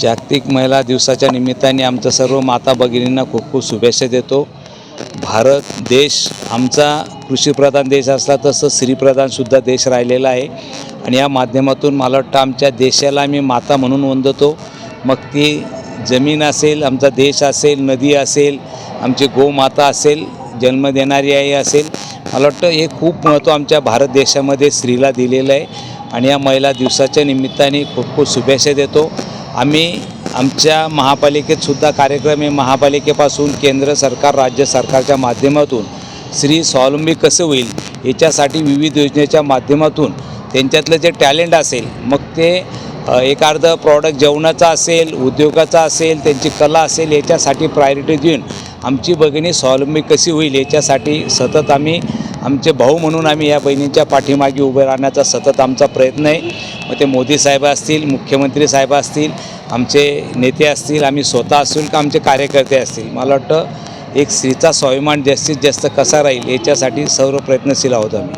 जागतिक महिला दिवसाच्या निमित्ताने आमच्या सर्व माता भगिनींना खूप खूप शुभेच्छा देतो. भारत देश आमचा कृषीप्रधान देश असला तसं स्त्रीप्रधानसुद्धा देश राहिलेला आहे. आणि या माध्यमातून मला वाटतं आमच्या देशाला मी माता म्हणून वंदतो. मग ती जमीन असेल आमचा देश असेल नदी असेल आमची गोमाता असेल जन्म देणारी आई असेल मला वाटतं हे खूप महत्त्व आमच्या भारत देशामध्ये स्त्रीला दिलेलं आहे. आणि या महिला दिवसाच्या निमित्ताने खूप खूप शुभेच्छा देतो. आम्ही आमच्या महापालिकेतसुद्धा कार्यक्रम हे महापालिकेपासून केंद्र सरकार राज्य सरकारच्या माध्यमातून स्त्री स्वावलंबी कसं होईल याच्यासाठी विविध योजनेच्या माध्यमातून त्यांच्यातलं जे टॅलेंट असेल मग ते एखादं एक अर्ध प्रॉडक्ट जेवणाचा असेल उद्योगाचा असेल त्यांची कला असेल याच्यासाठी प्रायोरिटी देऊन आमची भगिनी स्वावलंबी कशी होईल याच्यासाठी सतत आम्ही आमचे भाऊ म्हणून आम्ही या बहिणींच्या पाठीमागे उभे राहण्याचा सतत आमचा प्रयत्न आहे. मग ते मोदी साहेब असतील मुख्यमंत्री साहेब असतील आमचे नेते असतील आम्ही स्वतः असतील का आमचे कार्यकर्ते असतील? मला वाटतं एक स्त्रीचा स्वाभिमान जास्तीत जास्त कसा राहील याच्यासाठी सर्व प्रयत्नशील आहोत आम्ही.